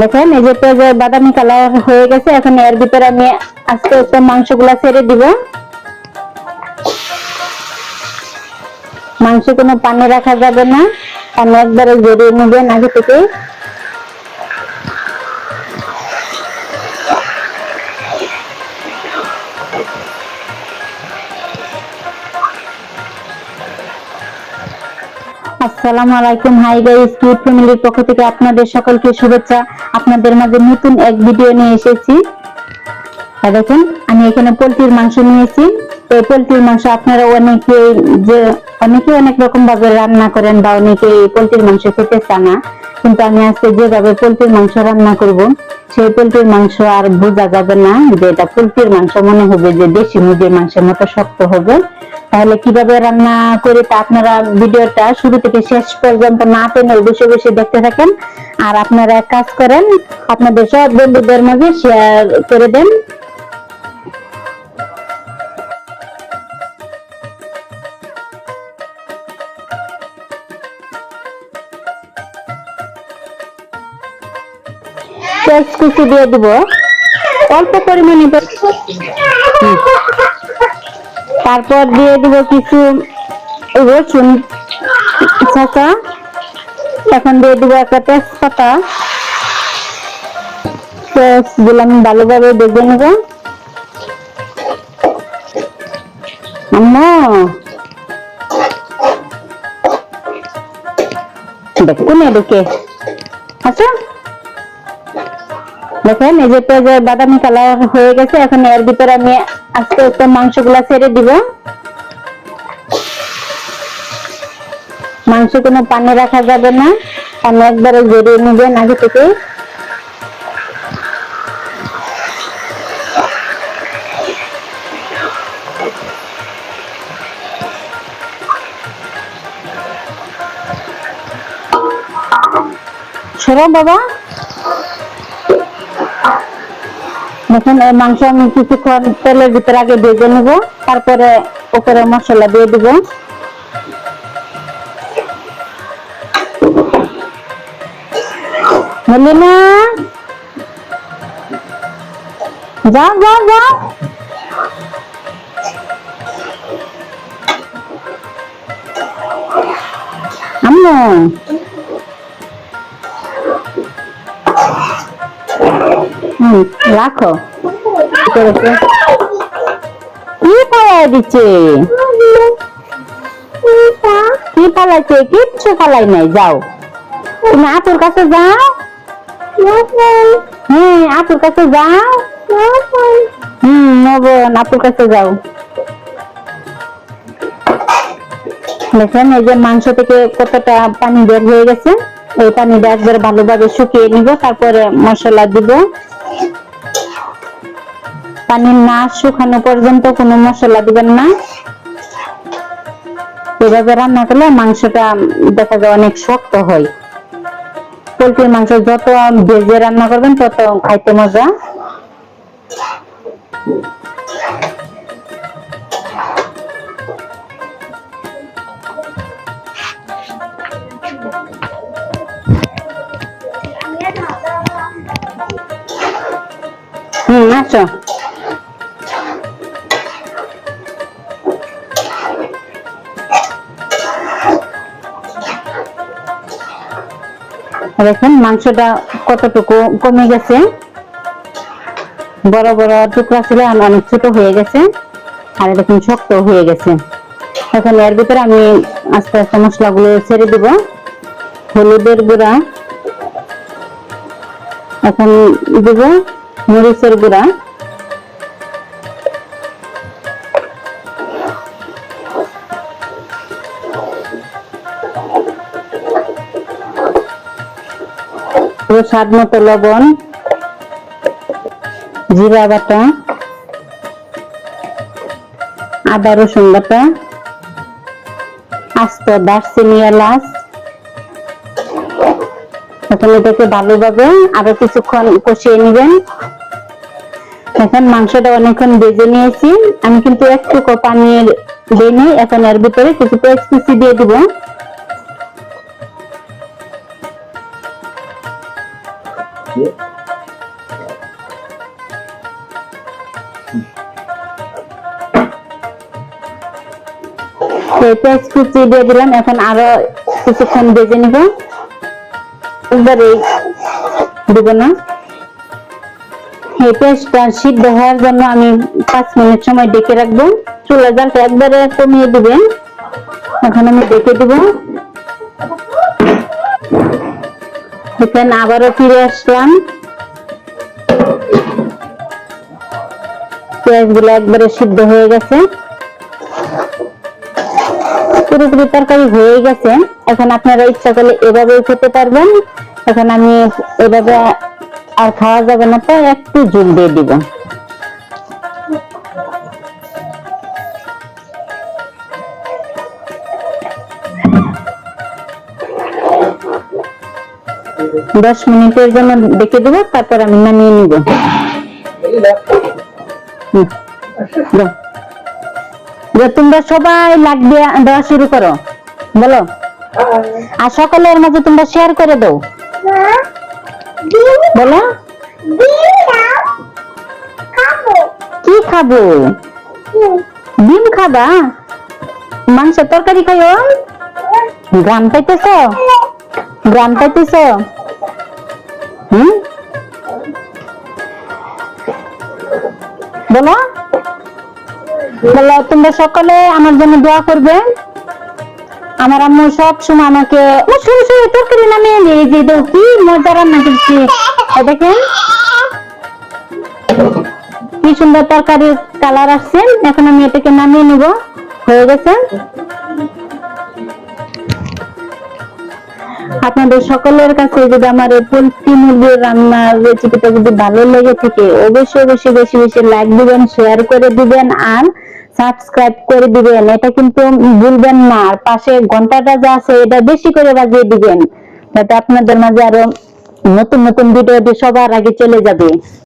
দেখেন, এই যে পেঁয়াজের বাদামি কালার হয়ে গেছে, এখন এর ভিতরে আমি আস্তে আস্তে মাংসগুলা ছেড়ে দিব। মাংস কোনো পানি রাখা যাবে না পানি একবারে জড়িয়ে নেবেন আগে থেকে। আসসালামু আলাইকুম। হাই গাইস কিউট ফ্যামিলির পক্ষ থেকে আপনাদের সকলকে শুভেচ্ছা। আপনাদের মাঝে নতুন এক ভিডিও নিয়ে এসেছি। দেখেন, আমি এখানে পোলট্রির মাংস নিয়েছি। এই পোলট্রির মাংস আপনারা অনেকে যে অনেকে অনেক রকম ভাবে রান্না করেন বা অনেকে এই পোলট্রির মাংস খেতে চান না। কিন্তু আমি আজকে যেভাবে পোলট্রির মাংস রান্না করব, সেই পোলট্রির মাংস আর বোঝা যাবে না যে এটা পোলট্রির মাংস মনে হবে যে দেশি মুরগির মাংসের মতো শক্ত হবে। তাহলে কীভাবে রান্না করে তা আপনারা ভিডিওটা শুরু থেকে শেষ পর্যন্ত না টেনে বসে বসে দেখতে থাকেন। আর আপনারা এক কাজ করেন, আপনাদের সব বন্ধুদের মাঝে শেয়ার করে দেন। দিয়ে দিব। অল্প পরিমাণে। তারপর দিয়ে দিব কিছু রসুন চাচা এখন দিয়ে দিব একটা তেজপাতা। পেঁয়াজগুলো আমি ভালোভাবে বেজে নেব। দেখুন এদিকে আচ্ছা। দেখেন, এই যে পেঁয়াজের বাদামি কালার হয়ে গেছে, এখন এর ভিতরে আমি আস্তে আস্তে মাংসগুলা ছেড়ে দিব। মাংস কোনো পানি রাখা যাবে না পানি একবারে জড়িয়ে নেবেন আগে থেকে। সরো বাবা। দেখুন, এই মাংস আমি কিছুক্ষণ তেলের ভিতরে আগে ভেজে নেব, তারপরে উপরে মশলা দিয়ে দিব। মলিনা? যাও যাও যাও। হুম, রাখো। কি কি পালাইছে কিচ্ছু পালাই নাই, যাও। তুমি কাছে যাও। হ্যাঁ কাছে যাও। নবন আপুর কাছে যাও। দেখেন, এই যে মাংস থেকে কতটা পানি বের হয়ে গেছে, এই পানিটা একবার ভালোভাবে শুকিয়ে নিব, তারপরে মশলা দিব। পানি না শুকানো পর্যন্ত কোনো মশলা দিবেন না। এভাবে রান্না করলে মাংসটা দেখা যায় অনেক শক্ত হয়। পোলট্রির মাংস যত ভেজে রান্না করবেন, তত খাইতে মজা। হুম, আসো। দেখুন, মাংসটা কতটুকু কমে গেছে? বড় বড় টুকরা ছিল অনেক ছোট হয়ে গেছে, আর দেখুন শক্ত হয়ে গেছে। এখন এর ভিতরে আমি আস্তে আস্তে মশলাগুলো ছেড়ে দেবো। হলুদের গুঁড়া, এখন দেবো মরিচের গুঁড়া। স্বাদ মতো লবণ, জিরা বাটা, আদা রসুন বাটা, আস্ত দারচিনি এলাচ। এখন এটাকে ভালোভাবে আরও কিছুক্ষণ কষিয়ে নেবেন। এখন মাংসটা অনেকক্ষণ ভেজে নিয়েছি। আমি কিন্তু একটুকু পানির দিইনি, এখন এর ভিতরে কিছু পেঁয়াজ কুচি দিয়ে দিব। দিয়ে পেঁয়াজ কুচি দিয়ে দিলাম, এখন আরও কিছুক্ষণ ভেজে নিব। একবারে দিব না। এই পেঁয়াজটা সিদ্ধ হওয়ার জন্য আমি পাঁচ মিনিট সময় ডেকে রাখব। চুলা জালটা একবারে কমিয়ে দিবেন। এখন আমি ডেকে দিব। এখানে আবারও ফিরে আসলাম। পেঁয়াজগুলো একবারে সিদ্ধ হয়ে গেছে। পুরোপুরি তরকারি হয়ে গেছে। এখন আপনারা ইচ্ছা করলে এভাবেও খেতে পারবেন। এখন আমি এভাবে আর খাওয়া যাবে না, তো একটু জল দিয়ে দিব। দশ মিনিটের জন্য ডেকে দেবো, তারপর আমি নামিয়ে নিব। তোমরা সবাই লাগ দেওয়া শুরু করো। বলো। আর সকলের মাঝে তোমরা শেয়ার করে দাও। বলো। কি খাব? ডিম খাবা? মাংস তরকারি খাইও? গ্রাম পাইতেছ? গ্রাম পাইতেছ হুম? বলো। বলো, তোমরা সকলে আমার জন্য দোয়া করবে। আমার আম্মু সব সময় আমাকে, ও শুরু শুরু তরকারি নিয়ে এই যে দাও, কি মজা রান্না করছি। দেখেন। কি সুন্দর তরকারির কালার আসছে। এখন আমি এটাকে নামিয়ে নিব। হয়ে গেছে। আপনাদের সকলের কাছে যদি আমার এই পোলট্রি মুরগির রান্নার রেসিপিটা যদি ভালো লেগে থাকে, অবশ্যই অবশ্যই বেশি বেশি লাইক দিবেন শেয়ার করে দিবেন আর সাবস্ক্রাইব করে দিবেন। এটা কিন্তু ভুলবেন না। আর পাশে ঘন্টাটা যা আছে, এটা বেশি করে বাজিয়ে দিবেন। যাতে আপনাদের মাঝে আরও নতুন নতুন ভিডিও সবার আগে চলে যাবে।